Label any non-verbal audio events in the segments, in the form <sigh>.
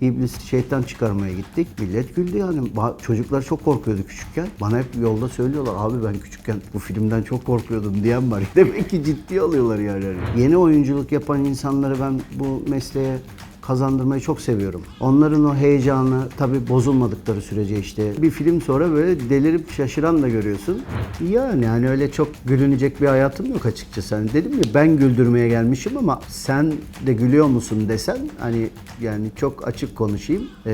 iblis şeytan çıkarmaya gittik. Millet güldü yani. Çocuklar çok korkuyordu küçükken. Bana hep yolda söylüyorlar abi ben küçükken bu filmden çok korkuyordum diyen var. <laughs> Demek ki ciddi alıyorlar yani. Yeni oyunculuk yapan insanları ben bu mesleğe kazandırmayı çok seviyorum. Onların o heyecanı tabii bozulmadıkları sürece işte bir film sonra böyle delirip şaşıran da görüyorsun. Yani hani öyle çok gülünecek bir hayatım yok açıkçası. Hani dedim ya ben güldürmeye gelmişim ama sen de gülüyor musun desen hani yani çok açık konuşayım. Ee,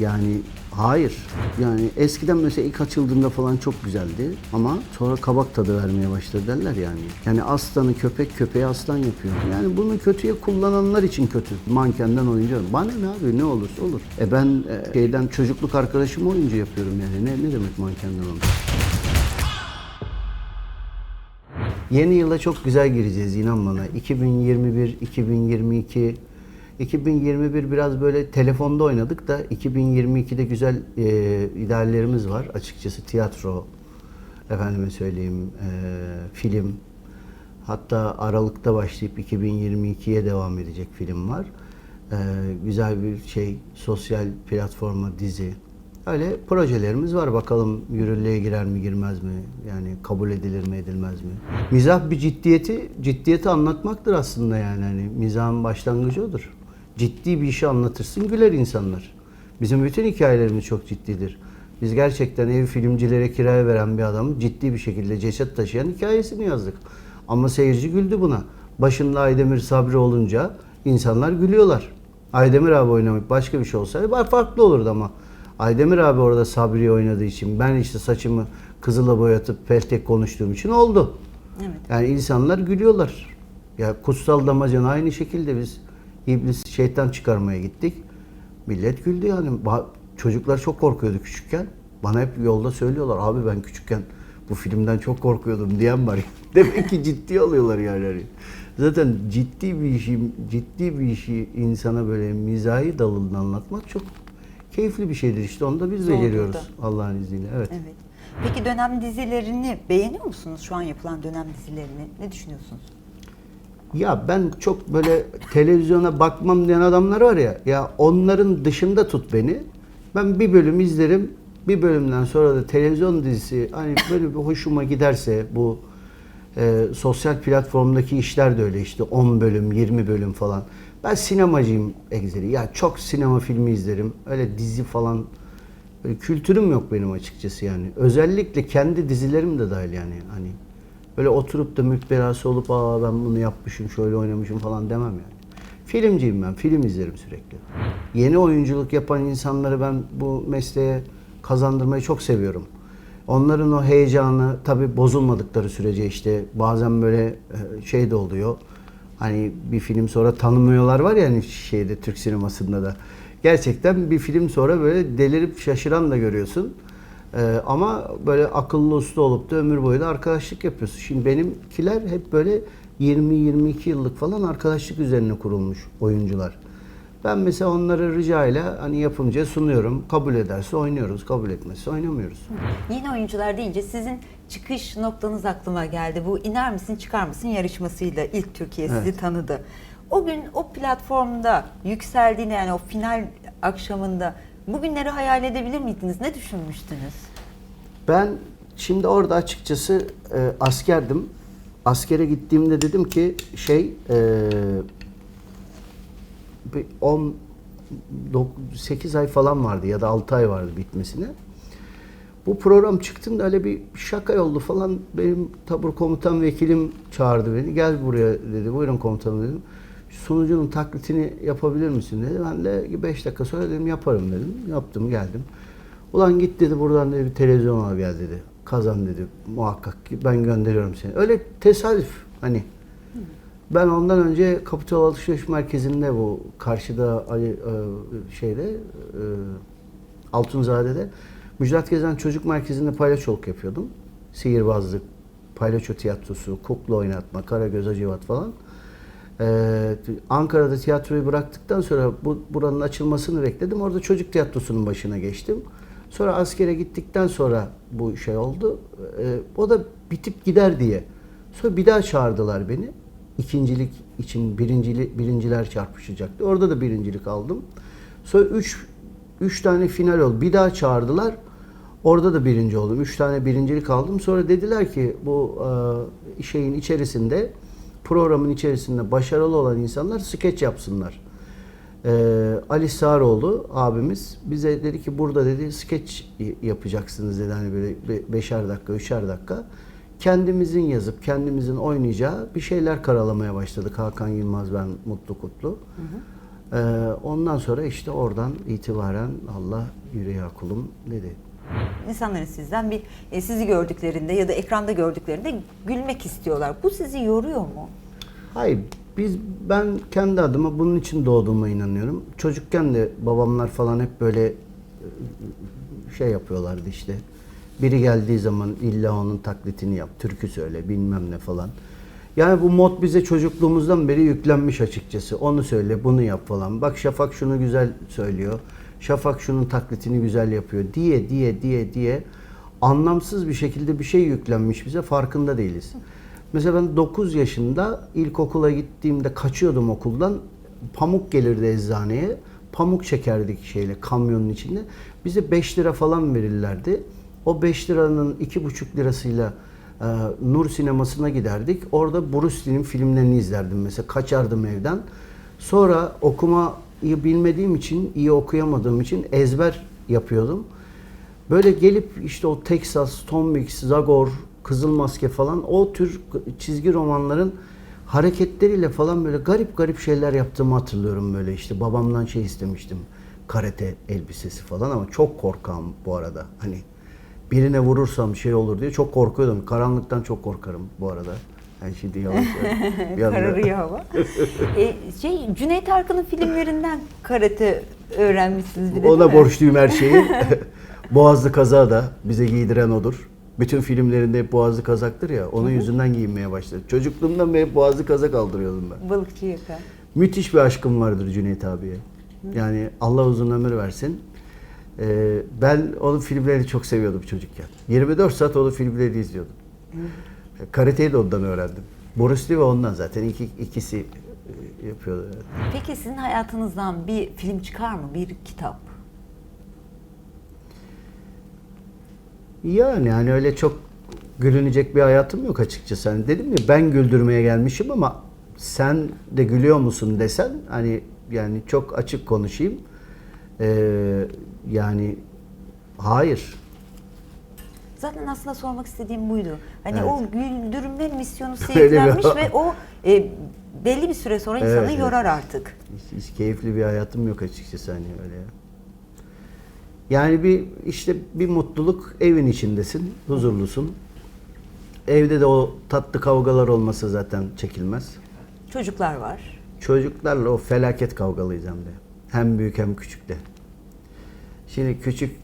yani hayır. Yani eskiden mesela ilk açıldığında falan çok güzeldi ama sonra kabak tadı vermeye başladı derler yani. Yani aslanı köpek köpeği aslan yapıyor. Yani bunu kötüye kullananlar için kötü. Mankenden oyuncu. Bana ne abi ne olursa olur. E ben e, şeyden çocukluk arkadaşımı oyuncu yapıyorum yani. Ne, ne demek mankenden olmuş? Yeni yıla çok güzel gireceğiz inan bana. 2021, 2022, 2021 biraz böyle telefonda oynadık da 2022'de güzel e, ideallerimiz var. Açıkçası tiyatro, efendime söyleyeyim e, film. Hatta Aralık'ta başlayıp 2022'ye devam edecek film var. E, güzel bir şey, sosyal platforma dizi. Öyle projelerimiz var. Bakalım yürürlüğe girer mi girmez mi? Yani kabul edilir mi edilmez mi? Mizah bir ciddiyeti, ciddiyeti anlatmaktır aslında yani. Hani mizahın başlangıcı odur. Ciddi bir işi anlatırsın güler insanlar. Bizim bütün hikayelerimiz çok ciddidir. Biz gerçekten ev filmcilere kiraya veren bir adamın ciddi bir şekilde ceset taşıyan hikayesini yazdık. Ama seyirci güldü buna. Başında Aydemir Sabri olunca insanlar gülüyorlar. Aydemir abi oynamak başka bir şey olsaydı farklı olurdu ama. Aydemir abi orada Sabri'yi oynadığı için ben işte saçımı kızıla boyatıp peltek konuştuğum için oldu. Evet. Yani insanlar gülüyorlar. Ya kutsal damacana aynı şekilde biz iblis şeytan çıkarmaya gittik. Millet güldü yani. Çocuklar çok korkuyordu küçükken. Bana hep yolda söylüyorlar abi ben küçükken bu filmden çok korkuyordum diyen var. <laughs> Demek ki ciddi alıyorlar yani. Zaten ciddi bir işi ciddi bir işi insana böyle mizahi dalından anlatmak çok keyifli bir şeydir işte. Onu da biz Zordur beceriyoruz. Allah'ın izniyle. Evet. Evet. Peki dönem dizilerini beğeniyor musunuz? Şu an yapılan dönem dizilerini. Ne düşünüyorsunuz? Ya ben çok böyle televizyona bakmam diyen adamlar var ya, ya onların dışında tut beni. Ben bir bölüm izlerim, bir bölümden sonra da televizyon dizisi hani böyle bir hoşuma giderse bu e, sosyal platformdaki işler de öyle işte 10 bölüm, 20 bölüm falan. Ben sinemacıyım egzeri. Ya çok sinema filmi izlerim. Öyle dizi falan böyle kültürüm yok benim açıkçası yani. Özellikle kendi dizilerim de dahil yani. Hani Böyle oturup da müptelası olup aa ben bunu yapmışım, şöyle oynamışım falan demem yani. Filmciyim ben, film izlerim sürekli. Yeni oyunculuk yapan insanları ben bu mesleğe kazandırmayı çok seviyorum. Onların o heyecanı tabii bozulmadıkları sürece işte bazen böyle e, şey de oluyor. Hani bir film sonra tanımıyorlar var ya hani şeyde Türk sinemasında da. Gerçekten bir film sonra böyle delirip şaşıran da görüyorsun. Ee, ama böyle akıllı uslu olup da ömür boyu da arkadaşlık yapıyorsun. Şimdi benimkiler hep böyle 20-22 yıllık falan arkadaşlık üzerine kurulmuş oyuncular. Ben mesela onları rica ile hani yapımcıya sunuyorum. Kabul ederse oynuyoruz, kabul etmezse oynamıyoruz. Yeni oyuncular deyince sizin çıkış noktanız aklıma geldi. Bu iner misin çıkar mısın yarışmasıyla ilk Türkiye sizi Evet. tanıdı. O gün o platformda yükseldiğinde yani o final akşamında bugünleri hayal edebilir miydiniz? Ne düşünmüştünüz? Ben şimdi orada açıkçası e, askerdim. Askere gittiğimde dedim ki şey e, bir 10 8 ay falan vardı ya da 6 ay vardı bitmesine. Bu program çıktığında öyle bir şaka oldu falan. Benim tabur komutan vekilim çağırdı beni. Gel buraya dedi. Buyurun komutanım dedim. Sunucunun taklitini yapabilir misin dedi. Ben de 5 dakika sonra dedim yaparım dedim. Yaptım geldim. Ulan git dedi buradan dedi bir televizyon al gel dedi. Kazan dedi muhakkak ki ben gönderiyorum seni. Öyle tesadüf hani. Ben ondan önce Kapital Alışveriş Merkezi'nde bu karşıda Ali, e, şeyde e, Altunzade'de Müjdat Gezen Çocuk Merkezi'nde paylaşoluk yapıyordum. Sihirbazlık, paylaşo tiyatrosu, kukla oynatma, Karagöz Hacivat falan. Ee, Ankara'da tiyatroyu bıraktıktan sonra bu buranın açılmasını bekledim. Orada çocuk tiyatrosunun başına geçtim. Sonra askere gittikten sonra bu şey oldu. Ee, o da bitip gider diye. Sonra bir daha çağırdılar beni. İkincilik için birincili, birinciler çarpışacaktı. Orada da birincilik aldım. Sonra 3 3 tane final oldu. Bir daha çağırdılar. Orada da birinci oldum. 3 tane birincilik aldım. Sonra dediler ki bu e, şeyin içerisinde programın içerisinde başarılı olan insanlar skeç yapsınlar. Ee, Ali Sağroğlu abimiz bize dedi ki burada dedi skeç yapacaksınız dedi hani böyle be- beşer dakika, üçer dakika. Kendimizin yazıp kendimizin oynayacağı bir şeyler karalamaya başladık. Hakan Yılmaz ben Mutlu Kutlu. Ee, ondan sonra işte oradan itibaren Allah yüreği kulum dedi. İnsanların sizden bir e, sizi gördüklerinde ya da ekranda gördüklerinde gülmek istiyorlar. Bu sizi yoruyor mu? Hayır, biz ben kendi adıma bunun için doğduğuma inanıyorum. Çocukken de babamlar falan hep böyle e, şey yapıyorlardı işte. Biri geldiği zaman illa onun taklitini yap, türkü söyle, bilmem ne falan. Yani bu mod bize çocukluğumuzdan beri yüklenmiş açıkçası. Onu söyle, bunu yap falan. Bak Şafak şunu güzel söylüyor. Şafak şunun taklitini güzel yapıyor diye diye diye diye anlamsız bir şekilde bir şey yüklenmiş bize farkında değiliz. Mesela ben 9 yaşında ilkokula gittiğimde kaçıyordum okuldan. Pamuk gelirdi eczaneye. Pamuk çekerdik şeyle kamyonun içinde. Bize 5 lira falan verirlerdi. O 5 liranın 2,5 lirasıyla e, Nur sinemasına giderdik. Orada Bruce Lee'nin filmlerini izlerdim mesela. Kaçardım evden. Sonra okumayı bilmediğim için, iyi okuyamadığım için ezber yapıyordum. Böyle gelip işte o Texas, Tom Mix, Zagor, Kızıl Maske falan o tür çizgi romanların hareketleriyle falan böyle garip garip şeyler yaptığımı hatırlıyorum böyle işte. Babamdan şey istemiştim karate elbisesi falan ama çok korkam bu arada. Hani birine vurursam şey olur diye çok korkuyordum. Karanlıktan çok korkarım bu arada yani şimdi. <laughs> Bir anda- Kararıyor hava. <laughs> e, şey Cüneyt Arkın'ın filmlerinden karate öğrenmişsiniz bir de Ona borçluyum her şeyi. <laughs> Boğazlı kazağı da bize giydiren odur. Bütün filmlerinde hep boğazlı kazaktır ya. Onun yüzünden giyinmeye başladı. Çocukluğumdan beri boğazlı kazak aldırıyordum ben. Balıkçı yaka. Müthiş bir aşkım vardır Cüneyt abiye. Yani Allah uzun ömür versin. Ee, ben onun filmlerini çok seviyordum çocukken. 24 saat onun filmlerini izliyordum. Karateyi de ondan öğrendim. Boris Lee ve ondan zaten iki, ikisi e, yapıyordu. Peki sizin hayatınızdan bir film çıkar mı? Bir kitap? Yani hani öyle çok gülünecek bir hayatım yok açıkçası. Hani dedim ya ben güldürmeye gelmişim ama sen de gülüyor musun desen hani yani çok açık konuşayım. Ee, yani hayır. Zaten aslında sormak istediğim buydu. Hani Evet. o güldürme misyonu <laughs> seyirlenmiş ve o e, belli bir süre sonra Evet, insanı evet. yorar artık. Hiç, hiç keyifli bir hayatım yok açıkçası hani öyle. Yani bir işte bir mutluluk evin içindesin, huzurlusun. Evde de o tatlı kavgalar olmasa zaten çekilmez. Çocuklar var. Çocuklarla o felaket kavgalıyız hem de. Hem büyük hem küçük de. Şimdi küçük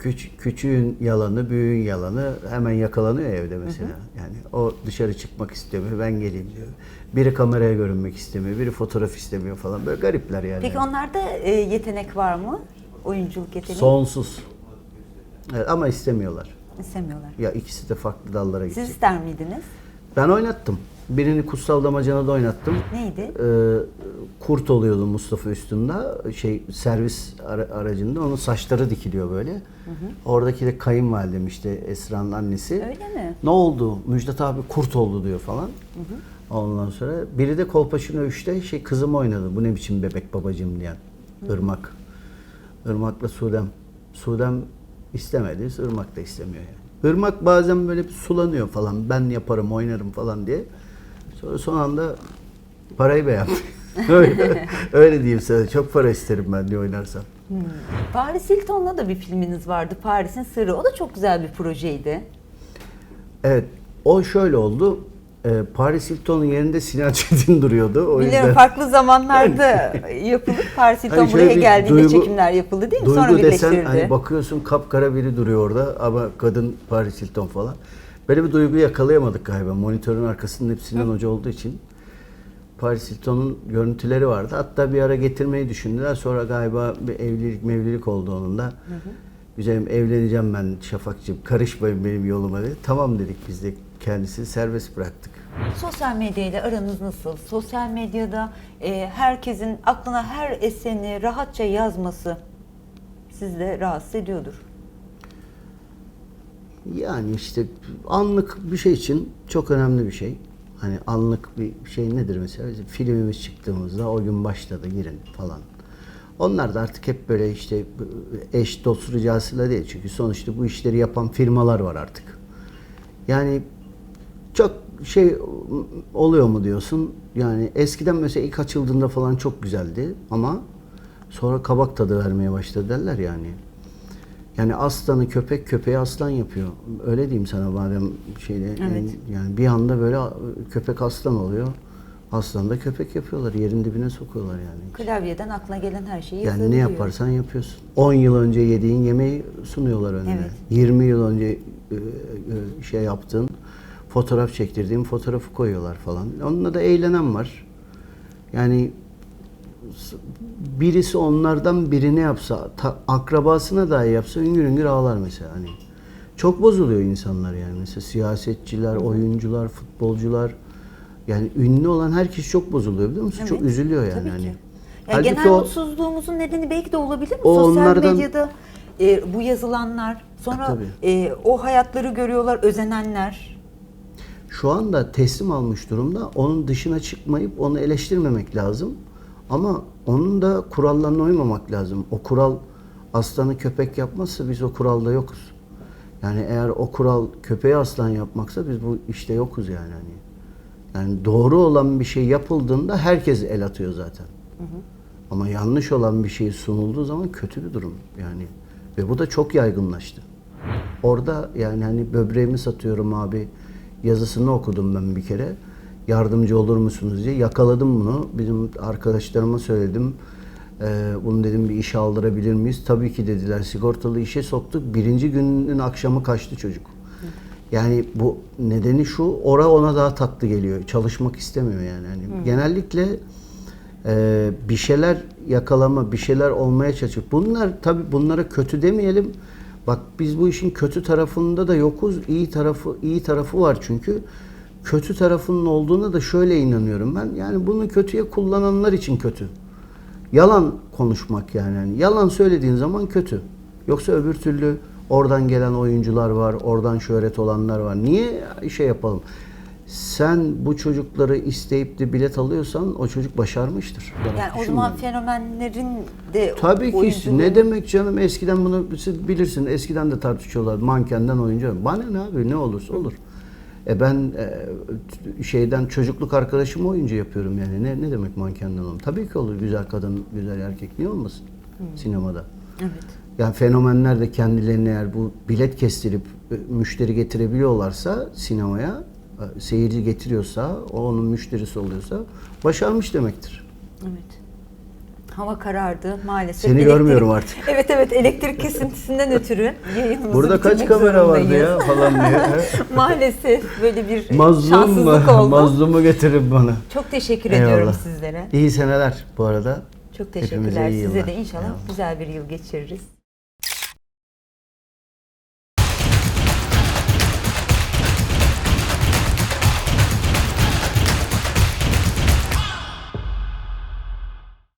küç, küçüğün yalanı, büyüğün yalanı hemen yakalanıyor ya evde mesela. Yani o dışarı çıkmak istemiyor, ben geleyim diyor. Biri kameraya görünmek istemiyor, biri fotoğraf istemiyor falan. Böyle garipler yani. Peki onlarda e, yetenek var mı? Oyunculuk yeteneği Sonsuz. Evet, ama istemiyorlar. istemiyorlar. Ya ikisi de farklı dallara Siz gidecek. ister miydiniz? Ben oynattım. Birini Kutsal Damacana'da oynattım. Neydi? Ee, kurt oluyordu Mustafa üstünde. Şey servis ara- aracında onun saçları dikiliyor böyle. Oradaki de kayınvalidem işte Esra'nın annesi. Öyle mi? Ne oldu? Müjdat abi kurt oldu diyor falan. Ondan sonra biri de Kolpaçino 3'te şey kızım oynadı. Bu ne biçim bebek babacığım diyen. Irmak. Irmak'la Sudem. Sudem istemedi. Irmak da istemiyor yani. Irmak bazen böyle bir sulanıyor falan. Ben yaparım, oynarım falan diye. Sonra son anda parayı beğendi. <laughs> öyle, öyle diyeyim sana. Çok para isterim ben diye oynarsam. Paris Hilton'la da bir filminiz vardı. Paris'in Sırrı. O da çok güzel bir projeydi. Evet. O şöyle oldu. Ee, Paris Hilton'un yerinde Sinan <laughs> Çetin duruyordu. O Biliyorum yüzden farklı zamanlarda yapılıp Paris Hilton Hani buraya geldiğinde duygu- çekimler yapıldı değil mi? Duygu Sonra desen hani bakıyorsun kapkara biri duruyor orada ama kadın Paris Hilton falan. Böyle bir duygu yakalayamadık galiba. Monitörün arkasında hep Sinan Hoca olduğu için. Paris Hilton'un görüntüleri vardı. Hatta bir ara getirmeyi düşündüler. Sonra galiba bir evlilik mevlilik oldu onun da. Güzelim evleneceğim ben Şafakcığım. Karışmayın benim yoluma dedi. Tamam dedik biz de kendisini serbest bıraktık. Sosyal medyayla aranız nasıl? Sosyal medyada e, herkesin aklına her eseni rahatça yazması sizi de rahatsız ediyordur. Yani işte anlık bir şey için çok önemli bir şey. Hani anlık bir şey nedir mesela? Bizim filmimiz çıktığımızda o gün başladı girin falan. Onlar da artık hep böyle işte eş dost ricasıyla değil. Çünkü sonuçta bu işleri yapan firmalar var artık. Yani çok şey oluyor mu diyorsun? Yani eskiden mesela ilk açıldığında falan çok güzeldi ama sonra kabak tadı vermeye başladı derler yani. Yani aslanı köpek köpeği aslan yapıyor. Öyle diyeyim sana madem şeyde yani, Evet. yani bir anda böyle köpek aslan oluyor. Aslan da köpek yapıyorlar. Yerin dibine sokuyorlar yani. Klavyeden aklına gelen her şeyi Yani ne yaparsan yapıyorsun. 10 yıl önce yediğin yemeği sunuyorlar önüne. Evet. 20 yıl önce e, e, şey yaptığın, fotoğraf çektirdiğin fotoğrafı koyuyorlar falan. Onunla da eğlenen var. Yani birisi onlardan birini yapsa, ta- akrabasına dahi yapsa üngür üngür ağlar mesela hani. Çok bozuluyor insanlar yani. Mesela siyasetçiler, oyuncular, futbolcular. Yani ünlü olan herkes çok bozuluyor biliyor musun? Çok Evet, üzülüyor yani. tabii ki. hani. Yani Halbuki genel o- mutsuzluğumuzun nedeni belki de olabilir mi? Sosyal onlardan- medyada e, bu yazılanlar, sonra Tabii. e, o hayatları görüyorlar, özenenler. şu anda teslim almış durumda. Onun dışına çıkmayıp onu eleştirmemek lazım. Ama onun da kurallarına uymamak lazım. O kural aslanı köpek yapmazsa biz o kuralda yokuz. Yani eğer o kural köpeği aslan yapmaksa biz bu işte yokuz yani. Hani. Yani doğru olan bir şey yapıldığında herkes el atıyor zaten. Ama yanlış olan bir şey sunulduğu zaman kötü bir durum yani. Ve bu da çok yaygınlaştı. Orada yani hani böbreğimi satıyorum abi yazısını okudum ben bir kere. Yardımcı olur musunuz diye yakaladım bunu. Bizim arkadaşlarıma söyledim. Ee, bunu dedim bir işe aldırabilir miyiz? Tabii ki dediler. Sigortalı işe soktuk. Birinci günün akşamı kaçtı çocuk. Yani bu nedeni şu, ora ona daha tatlı geliyor. Çalışmak istemiyor yani. yani Genellikle e, bir şeyler yakalama, bir şeyler olmaya çalışıyor. Bunlar tabii bunlara kötü demeyelim. Bak biz bu işin kötü tarafında da yokuz. iyi tarafı iyi tarafı var çünkü. Kötü tarafının olduğuna da şöyle inanıyorum ben. Yani bunu kötüye kullananlar için kötü. Yalan konuşmak yani. Yani yalan söylediğin zaman kötü. Yoksa öbür türlü oradan gelen oyuncular var, oradan şöhret olanlar var. Niye şey yapalım? Sen bu çocukları isteyip de bilet alıyorsan o çocuk başarmıştır. Yani o zaman fenomenlerin de Tabii ki oyunculuğu- ne demek canım eskiden bunu bilirsin eskiden de tartışıyorlar mankenden oyuncu. Bana ne abi ne olursa olur. E ben e, şeyden çocukluk arkadaşımı oyuncu yapıyorum yani ne ne demek mankenden olur? Tabii ki olur güzel kadın güzel erkek niye olmasın sinemada. Evet. Yani fenomenler de kendilerine eğer bu bilet kestirip e, müşteri getirebiliyorlarsa sinemaya e, seyirci getiriyorsa o onun müşterisi oluyorsa başarmış demektir. Evet. Hava karardı maalesef. Seni görmüyorum artık. <laughs> Evet evet elektrik kesintisinden ötürü yayınımızı Burada kaç kamera vardı ya falan diye. <laughs> maalesef böyle bir Mazlum şanssızlık mu? oldu. <laughs> Mazlumu getirin bana. Çok teşekkür Eyvallah. ediyorum sizlere. İyi seneler bu arada. Çok teşekkürler. Size de inşallah Eyvallah. güzel bir yıl geçiririz.